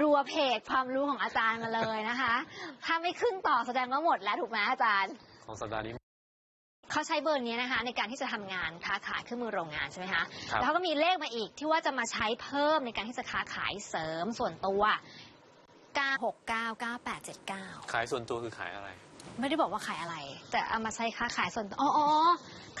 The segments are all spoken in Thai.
รัวเพจความรู้ของอาจารย์มาเลยนะคะ ถ้าไม่ขึ้นต่อแสดงว่าหมดแล้วถูกไหมอาจารย์ ของสัปดาห์นี้ เขาใช้เบอร์นี้นะคะ ในการที่จะทำงานค้าขายเครื่องมือโรงงานใช่ไหมคะครับแล้วเขาก็มีเลขมาอีกที่ว่าจะมาใช้เพิ่มในการที่จะค้าขายเสริมส่วนตัว 9699879 ขายส่วนตัวคือขายอะไร ไม่ได้บอกว่าขายอะไร แต่เอามาใช้ค้าขายส่วนตัวอ๋ออ๋อ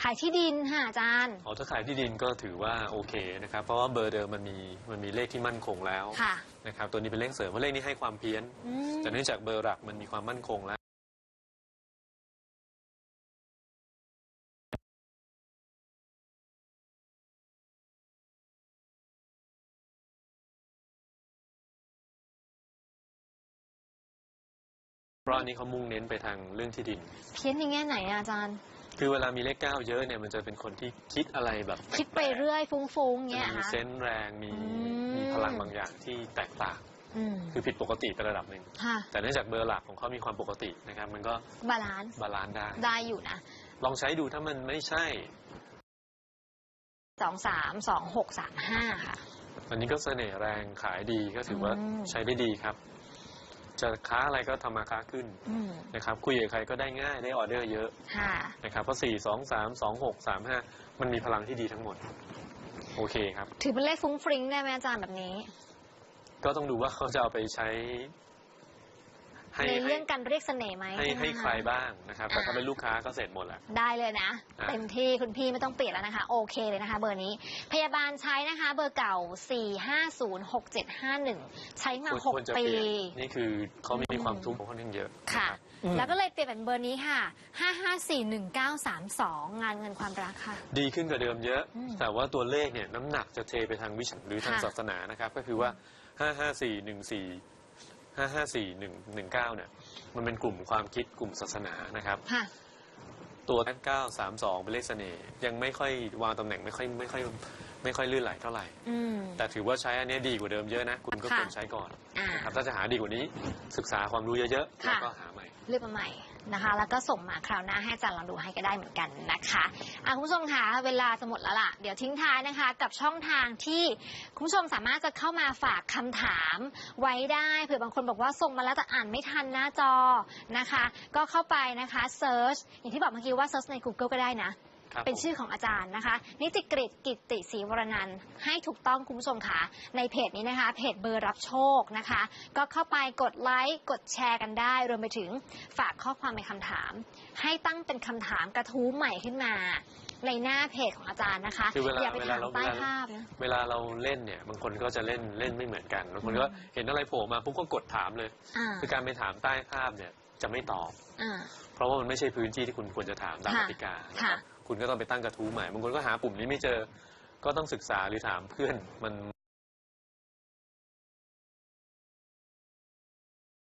ขายที่ดินค่ะอาจารย์ อ๋อถ้าขายที่ดินก็ถือว่าโอเคนะครับ เพราะว่าเบอร์เดิมมันมีมันมีเลขที่มั่นคงแล้วค่ะ นะครับตัวนี้เป็นเลขเสริมเพราะเลขนี้ให้ความเพี้ยน อืม แต่เนื่องจากเบอร์หลักมันมีความมั่นคงแล้ว เพราะอันนี้เขามุ่งเน้นไปทางเรื่องที่ดิน เพี้ยนในแง่ไหนอะอาจารย์ คือเวลามีเลขเก้าเยอะเนี่ยมันจะเป็นคนที่คิดอะไรแบบคิดไปเรื่อยฟุ้งๆจะเงี้ยมีค่ะ เซนส์แรงมีอืม มีพลังบางอย่างที่แตกต่าง อืมคือผิดปกติไประดับหนึ่ง ค่ะแต่เนื่องจากเบอร์หลักของเขามีความปกตินะครับ มันก็บาลานซ์บาลานซ์ได้ ได้อยู่นะลองใช้ดูถ้ามันไม่ใช่ สองสามสองหกสามห้าค่ะ อันนี้ก็เสน่ห์แรงขายดีก็ถือว่าอืม ใช้ได้ดีครับ จะค้าอะไรก็ทำมาค้าขึ้นอืมนะครับ คุยกับใครก็ได้ง่ายได้ออเดอร์เยอะค่ะ นะครับเพราะสี่สองสามสองหกสามห้ามันมีพลังที่ดีทั้งหมด โอเคครับ ถือเป็นเลขฟุ้งฟริ้งได้ไหมอาจารย์แบบนี้ ก็ต้องดูว่าเขาจะเอาไปใช้ ให้ในให้เรื่องการเรียกเสน่ห์ไหมให้ช่ไหมให้ใคระบ้างนะครับแต่อ่าถ้าเป็นลูกค้าก็เสร็จหมดแหละได้เลยนะอะเต็มที่คุณพี่ไม่ต้องเปลี่ยนแล้วนะคะ โอเคเลยนะคะ เบอร์นี้ พยาบาลใช้นะคะ เบอร์เก่า 4506751 ใช้มาควรควรจะ6ปีเปลี่ยนนี่คือเขามีความทุกข์ค่อนข้างเยอะค่ะอืมแล้วก็เลยเปลี่ยนเป็นเบอร์นี้ค่ะ 5541932 งานเงินความรักค่ะ ดีขึ้นกว่าเดิมเยอะอืมแต่ว่าตัวเลขเนี่ยน้ำหนักจะเทไปทางวิชาหรือทางค่ะศาสนานะครับก็คือว่าห้าห้าสี่หนึ่งสี่ห้าห้าสี่หนึ่งหนึ่งเก้าเนี่ย มันเป็นกลุ่มความคิดกลุ่มศาสนานะครับ ค่ะ ตัวเก้าสามสองเป็นเลขเสน่ห์ยังไม่ค่อยวางตำแหน่งไม่ค่อยไม่ค่อย ไม่ค่อยลื่นไหลเท่าไหร่ อืม แต่ถือว่าใช้อันเนี้ยดีกว่าเดิมเยอะนะ คุณก็ค่ะ ควรใช้ก่อนอ่า นะครับถ้าจะหาดีกว่านี้ศึกษาความรู้เยอะๆค่ะ แล้วก็หาใหม่ เลือกมาใหม่นะคะ แล้วก็ส่งมาคราวหน้าให้อาจารย์ลองดูให้ก็ได้เหมือนกันนะคะอะคุณผู้ชมคะเวลาจะหมดแล้วล่ะ เดี๋ยวทิ้งท้ายนะคะ กับช่องทางที่คุณผู้ชมสามารถจะเข้ามาฝากคำถามไว้ได้เผื่อบางคนบอกว่าส่งมาแล้วแต่อ่านไม่ทันหน้าจอนะคะ ก็เข้าไปนะคะเซิร์ชอย่างที่บอกเมื่อกี้ว่าเซิร์ชใน Google ก็ได้นะ ครับเป็นผม ชื่อของอาจารย์นะคะ นิติกฤตกิตติศรีวรนันท์ให้ถูกต้องคุณผู้ชมค่ะ ในเพจนี้นะคะ เพจเบอร์รับโชคนะคะ ก็เข้าไปกดไลค์กดแชร์กันได้ รวมไปถึงฝากข้อความเป็นคำถาม ให้ตั้งเป็นคำถามกระทู้ใหม่ขึ้นมา ในหน้าเพจของอาจารย์นะคะคือเวลาอย่าไปเวถาลามเราใต้เวลา ภาพนะ เวลาเราเล่นเนี่ยบางคนก็จะเล่นเล่นไม่เหมือนกันบางคนก็เห็นอะไรโผล่มาปุ๊บก็กดถามเลย อ่า คือการไปถามใต้ภาพเนี่ย จะไม่ตอบ อ่า เพราะว่ามันไม่ใช่พื้นที่ที่คุณควรจะถามตามค่ะกติกานะค่ะครับคุณก็ต้องไปตั้งกระทู้ใหม่บางคนก็หาปุ่มนี้ไม่เจอ ก็ต้องศึกษาหรือถามเพื่อนมัน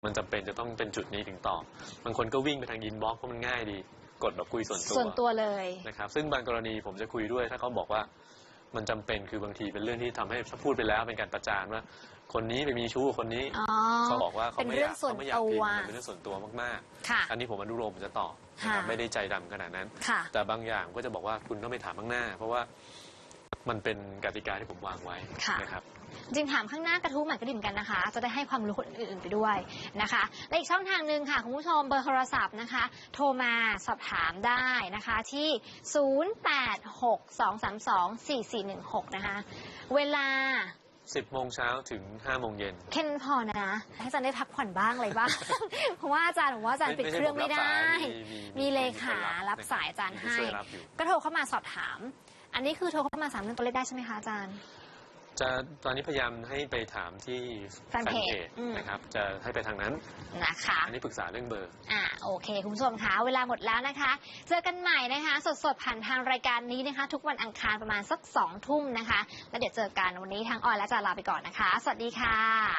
มันจำเป็นจะต้องเป็นจุดนี้ถึงตอบบางคนก็วิ่งไปทางอินบ็อกซ์เพราะมันง่ายดี กดแบบคุยส่วนตัวส่วนตัวเลย นะครับ ซึ่งบางกรณีผมจะคุยด้วย ถ้าเขาบอกว่า มันจำเป็นคือบางทีเป็นเรื่องที่ทำให้ถ้าพูดไปแล้วเป็นการประจานว่า คนนี้ไปมีชู้กับคนนี้อ๋อเขาบอกว่าเขาเป็นไม่เรื่อองยากส่วนเขาไม่อยากพิมพ์ตัวมันเป็นเรื่องส่วนตัวมากค่ะๆอันนี้ผมอนุโลมผมจะตอบนะครับค่ะไม่ได้ใจดำขนาดนั้นค่ะแต่บางอย่างก็จะบอกว่าคุณต้องไปถามข้างหน้า เพราะว่ามันเป็นกติกาที่ผมวางไว้ค่ะนะครับ จริงถามข้างหน้ากระทู้ใหม่ก็ดีเหมือนกันนะคะ จะได้ให้ความรู้คนอื่นๆไปด้วยนะคะ และอีกช่องทางหนึ่งค่ะคุณผู้ชมเบอร์โทรศัพท์นะคะ โทรมาสอบถามได้นะคะที่ 0862324416 นะคะ เวลา10โมงเช้าถึง5โมงเย็นแค่นั้นพอนะ ให้อาจารย์ได้พักผ่อนบ้างอะไรบ้าง เพราะว่าอาจารย์บอกว่าอาจารย์ติดเครื่องไม่ได้ มีเลขารับสายอาจารย์ให้มีผู้ช่วยรับอยู่ก็โทรเข้ามาสอบถาม อันนี้คือโทรเข้ามาสามเรื่องตัวเลขได้ใช่ไหมคะอาจารย์ จะตอนนี้พยายามให้ไปถามที่แฟนเพจอืม นะครับ จะให้ไปทางนั้น นะคะ อันนี้ปรึกษาเรื่องเบอร์ อ่าโอเค คุณผู้ชมคะเวลาหมดแล้วนะคะ เจอกันใหม่นะคะ สดๆ ผ่านทางรายการนี้นะคะ ทุกวันอังคารประมาณสักสองทุ่มนะคะ แล้วเดี๋ยวเจอกันวันนี้ทางออยและอาจารย์ลาไปก่อนนะคะ สวัสดีค่ะ